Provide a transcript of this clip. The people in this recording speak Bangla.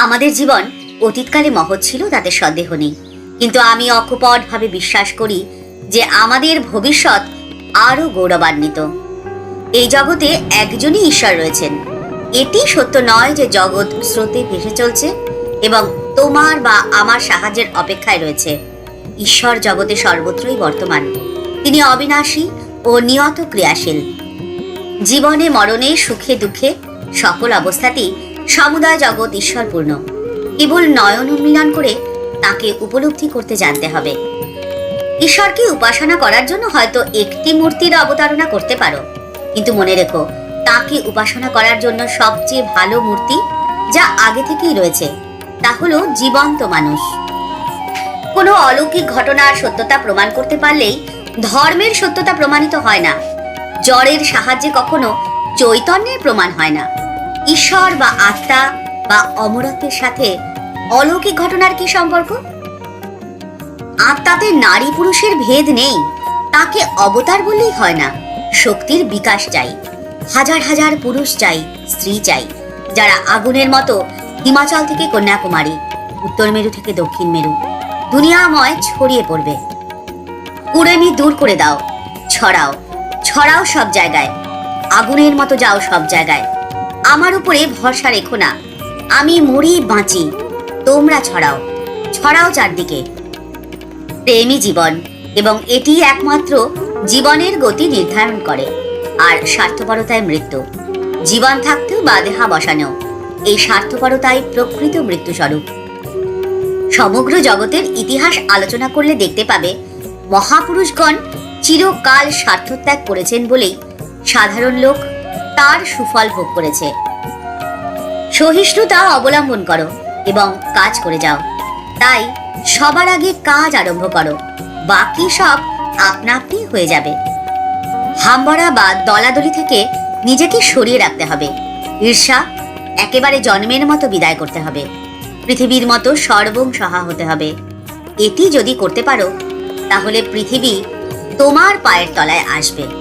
আমাদের জীবন অতীতকালে মহৎ ছিল, তাতে সন্দেহ নেই। কিন্তু আমি অকপটভাবে বিশ্বাস করি যে আমাদের ভবিষ্যৎ আরও গৌরবান্বিত। এই জগতে একজনই ঈশ্বর রয়েছেন। এটি সত্য নয় যে জগৎ স্রোতে ভেসে চলছে এবং তোমার বা আমার সাহায্যের অপেক্ষায় রয়েছে। ঈশ্বর জগতে সর্বত্রই বর্তমান। তিনি অবিনাশী ও নিয়ত ক্রিয়াশীল। জীবনে মরণে সুখে দুঃখে সকল অবস্থাতেই সমুদায় জগৎ ঈশ্বরপূর্ণ। কেবল নয়ন উন্মিলন করে তাকে উপলব্ধি করতে জানতে হবে। ঈশ্বরকে উপাসনা করার জন্য হয়তো একটি মূর্তির অবতারণা করতে পারো। কিন্তু মনে রেখো, তাকে উপাসনা করার জন্য সবচেয়ে ভালো মূর্তি যা আগে থেকেই রয়েছে, তা হলো জীবন্ত মানুষ। কোনো অলৌকিক ঘটনার সত্যতা প্রমাণ করতে পারলেই ধর্মের সত্যতা প্রমাণিত হয় না। জ্বরের সাহায্যে কখনো চৈতন্যের প্রমাণ হয় না। ঈশ্বর বা আত্মা বা অমরত্বের সাথে অলৌকিক ঘটনার কি সম্পর্ক? আত্মাতে নারী পুরুষের ভেদ নেই, তাকে অবতার বললেই হয় না। শক্তির বিকাশ চাই, হাজার হাজার পুরুষ চাই, স্ত্রী চাই, যারা আগুনের মতো হিমাচল থেকে কন্যাকুমারী, উত্তর মেরু থেকে দক্ষিণ মেরু, দুনিয়াময় ছড়িয়ে পড়বে। কুড়েমি দূর করে দাও, ছড়াও ছড়াও সব জায়গায়, আগুনের মতো যাও সব জায়গায়। আমার উপরে ভরসা রেখো না। আমি মরি বাঁচি। তোমরা ছড়াও। ছড়াও চারদিকে। প্রেমই জীবন, এবং এটি একমাত্র জীবনের গতি নির্ধারণ করে, আর স্বার্থপরতায় মৃত্যু। জীবন থাকতেও বা দেহা বসানো। এই স্বার্থপরতাই প্রকৃত মৃত্যুস্বরূপ। সমগ্র জগতের ইতিহাস আলোচনা করলে দেখতে পাবে, মহাপুরুষগণ চিরকাল স্বার্থত্যাগ করেছেন বলেই সাধারণ লোক তার সুফল ভোগ করেছে। সহিষ্ণুতা অবলম্বন করো এবং কাজ করে যাও। তাই সবার আগে কাজ আরম্ভ করো। বাকি সব আপনা আপনি হয়ে যাবে। হাম্বড়া বা দলাদলি থেকে নিজেকে সরিয়ে রাখতে হবে। ঈর্ষা একেবারে জন্মের মতো বিদায় করতে হবে। পৃথিবীর মতো সর্বং সহা হতে হবে। এটি যদি করতে পারো, তাহলে পৃথিবী তোমার পায়ের তলায় আসবে।